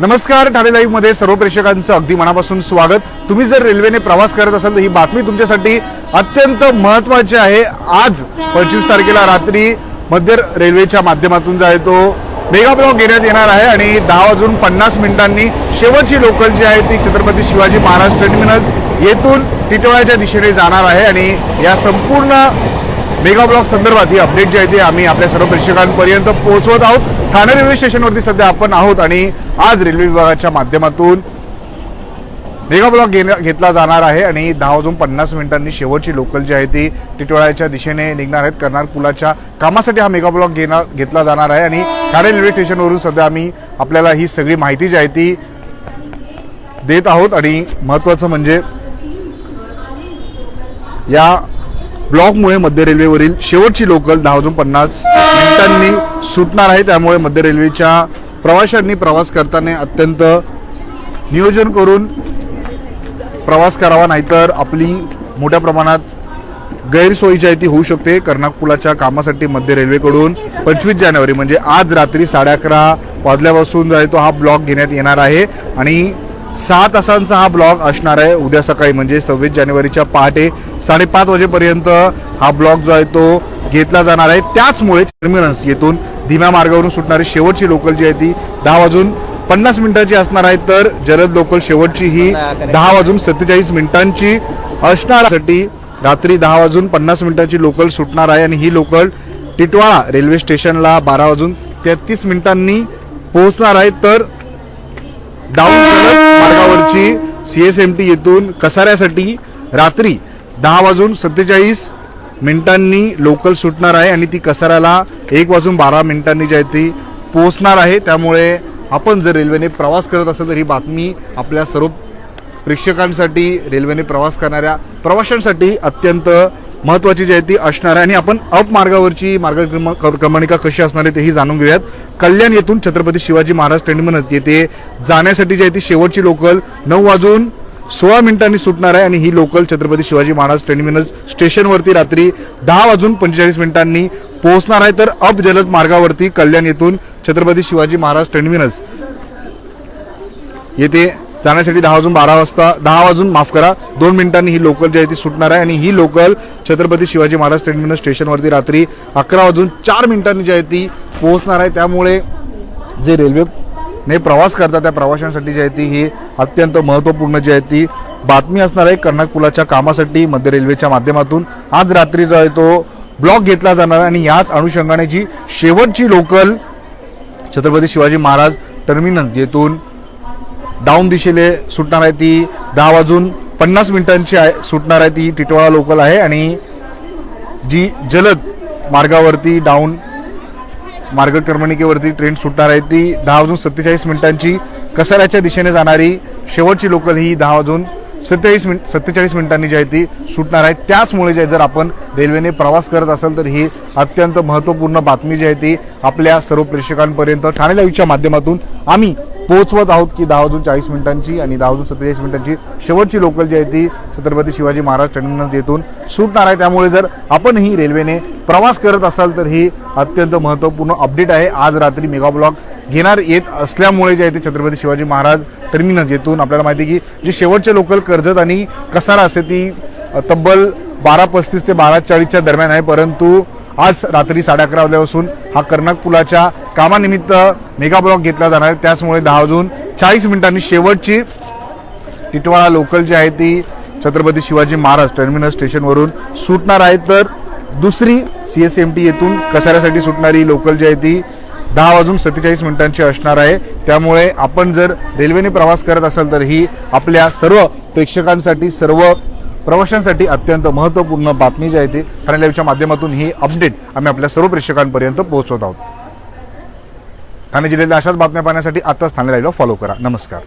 नमस्कार ठाणे लाईव्हमध्ये सर्व प्रेक्षकांचं अगदी मनापासून स्वागत. तुम्ही जर रेल्वेने प्रवास करत असाल तर ही बातमी तुमच्यासाठी अत्यंत महत्वाची आहे. आज पंचवीस तारखेला रात्री मध्य रेल्वेच्या माध्यमातून जो आहे तो मेगा ब्लॉक घेण्यात येणार आहे आणि दहा वाजून पन्नास मिनिटांनी शेवटची लोकल जी आहे ती छत्रपती शिवाजी महाराज टर्मिनस येथून टिटवाळ्याच्या दिशेने जाणार आहे आणि या संपूर्ण मेगा ब्लॉक संदर्भात ही अपडेट जी आहे ती आम्ही आपल्या सर्व प्रेक्षकांपर्यंत पोहोचवत आहोत. ठाणे रेल्वे स्टेशनवरती सध्या आपण आहोत आणि आज रेल्वे विभागाच्या माध्यमातून मेगा ब्लॉक घेतला जाणार आहे आणि दहा वाजून पन्नास मिनिटांनी शेवटची लोकल जी आहे ती टिटवाळ्याच्या दिशेने निघणार आहेत. कर्नाळ पुलाच्या कामासाठी हा मेगा ब्लॉक घेणार घेतला जाणार आहे आणि ठाणे रेल्वे स्टेशनवरून सध्या आम्ही आपल्याला ही सगळी माहिती जी आहे ती देत आहोत आणि महत्त्वाचं म्हणजे या ब्लॉकमुळे मध्य रेल्वेवरील शेवटची लोकल दहा वाजून पन्नास मिनिटांनी सुटणार आहे. त्यामुळे मध्य रेल्वेच्या प्रवाशांनी प्रवास करताना अत्यंत नियोजन करून प्रवास करावा नाहीतर आपली मोठ्या प्रमाणात गैरसोयी जी आहे ती होऊ शकते. कर्नाकपुलाच्या कामासाठी मध्य रेल्वेकडून पंचवीस जानेवारी म्हणजे आज रात्री साडे अकरा वाजल्यापासून जो आहे तो हा ब्लॉक घेण्यात येणार आहे. आणि सहा तासांचा हा ब्लॉक असणार आहे. उद्या सकाळी म्हणजे सव्वीस जानेवारीच्या पहाटे साडेपाच वाजेपर्यंत हा ब्लॉक जो आहे तो घेतला जाणार आहे. त्याचमुळे टर्मिनस येथून धीम्या मार्गावरून सुटणारी शेवटची लोकल जी आहे ती दहा वाजून पन्नास मिनिटांची असणार आहे तर जलद लोकल शेवटची ही दहा वाजून सत्तेचाळीस मिनिटांची असणारसाठी रात्री दहा वाजून पन्नास मिनिटांची लोकल सुटणार आहे आणि ही लोकल टिटवाळा रेल्वे स्टेशनला बारा वाजून तेहतीस मिनिटांनी पोहोचणार आहे. तर डाऊन मार्गावरची सी एस एम टी येथून कसाऱ्यासाठी रात्री दहा वाजून सत्तेचाळीस मिनिटांनी लोकल सुटणार आहे आणि ती कसाराला एक वाजून बारा मिनिटांनी जी आहे ती पोहोचणार आहे. त्यामुळे आपण जर रेल्वेने प्रवास करत असेल तर ही बातमी आपल्या सर्व प्रेक्षकांसाठी रेल्वेने प्रवास करणाऱ्या प्रवाशांसाठी अत्यंत महत्त्वाची जी आहे ती असणार आहे. आणि आपण अप मार्गावरची मार्ग क्रम- कशी असणार आहे तेही जाणून घेऊयात. कल्याण येथून छत्रपती शिवाजी महाराज टर्मिनस येथे जाण्यासाठी जी आहे ती शेवटची लोकल नऊ वाजून सोळा मिनिटांनी सुटणार आहे आणि ही लोकल छत्रपती शिवाजी महाराज टर्मिनस स्टेशनवरती रात्री दहा वाजून पंचेचाळीस मिनिटांनी पोहोचणार आहे. तर अप जलद मार्गावरती कल्याण येथून छत्रपती शिवाजी महाराज टर्मिनस येथे जाण्यासाठी दहा वाजून बारा वाजता दहा वाजून माफ करा दोन मिनिटांनी ही लोकल जी आहे ती सुटणार आहे आणि ही लोकल छत्रपती शिवाजी महाराज टर्मिनस स्टेशनवरती रात्री अकरा वाजून चार मिनिटांनी जी आहे ती पोहोचणार आहे. त्यामुळे जे रेल्वे ने प्रवास करतात त्या प्रवाशांसाठी जी आहे ती ही अत्यंत महत्त्वपूर्ण जी आहे ती बातमी असणार आहे कर्नाक पुलाच्या कामासाठी मध्य रेल्वेच्या माध्यमातून. आज रात्री जो आहे तो ब्लॉक घेतला जाणार आहे आणि याच अनुषंगाने जी शेवटची लोकल छत्रपती शिवाजी महाराज टर्मिनस येथून डाऊन दिशेने सुटणार आहे ती दहा वाजून पन्नास मिनिटांची आहे सुटणार आहे ती टिटवाळा लोकल आहे आणि जी जलद मार्गावरती डाऊन मार्गक्रमणिकेवरती ट्रेन सुटणार आहे. ती दहा वाजून सत्तेचाळीस मिनिटांची कसाऱ्याच्या दिशेने जाणारी शेवटची लोकल ही दहा वाजून सत्तेचाळीस मिनिट सत्तेचाळीस मिनिटांनी जी आहे ती सुटणार आहे. त्याचमुळे जे आहे, जर आपण रेल्वेने प्रवास करत असाल तर ही अत्यंत महत्त्वपूर्ण बातमी जी आहे ती आपल्या सर्व प्रेक्षकांपर्यंत ठाणे लाईव्हच्या माध्यमातून आम्ही पोहोचवत आहोत की दहा वाजून चाळीस मिनिटांची आणि दहा वाजून सत्तेचाळीस मिनिटांची शेवटची लोकल जी आहे ती छत्रपती शिवाजी महाराज टर्मिनस येथून सुटणार आहे. त्यामुळे जर आपण ही रेल्वेने प्रवास करत असाल तर ही अत्यंत महत्त्वपूर्ण अपडेट आहे. आज रात्री मेगा ब्लॉक घेणार येत असल्यामुळे जे आहे ते छत्रपती शिवाजी महाराज टर्मिनस येथून आपल्याला माहिती आहे की जी शेवटचे लोकल कर्जत आणि कसारा असते ती तब्बल बारा पस्तीस ते बारा चाळीसच्या दरम्यान आहे. परंतु आज रात्री साडे अकरा वाजल्यापासून हा कर्नाक पुलाच्या कामानिमित्त मेगा ब्लॉक घेतला जाणार आहे. त्याचमुळे दहा वाजून चाळीस मिनिटांनी शेवटची टिटवाळा लोकल जी आहे ती छत्रपती शिवाजी महाराज टर्मिनस स्टेशनवरून सुटणार आहे. तर दुसरी सी एस एम टी येथून कसाऱ्यासाठी सुटणारी लोकल जी आहे ती दहा वाजून सत्तेचाळीस मिनिटांची असणार आहे. त्यामुळे आपण जर रेल्वेने प्रवास करत असाल तर ही आपल्या सर्व प्रेक्षकांसाठी सर्व प्रवाशांसाठी अत्यंत महत्त्वपूर्ण बातमी जी आहे ती. ठाणे लाईव्हच्या माध्यमातून ही अपडेट आम्ही आपल्या सर्व प्रेक्षकांपर्यंत पोहोचवत आहोत. ठाणे जिल्ह्यातल्या अशाच बातम्या पाहण्यासाठी आताच ठाणे लाईव्हला फॉलो करा. नमस्कार.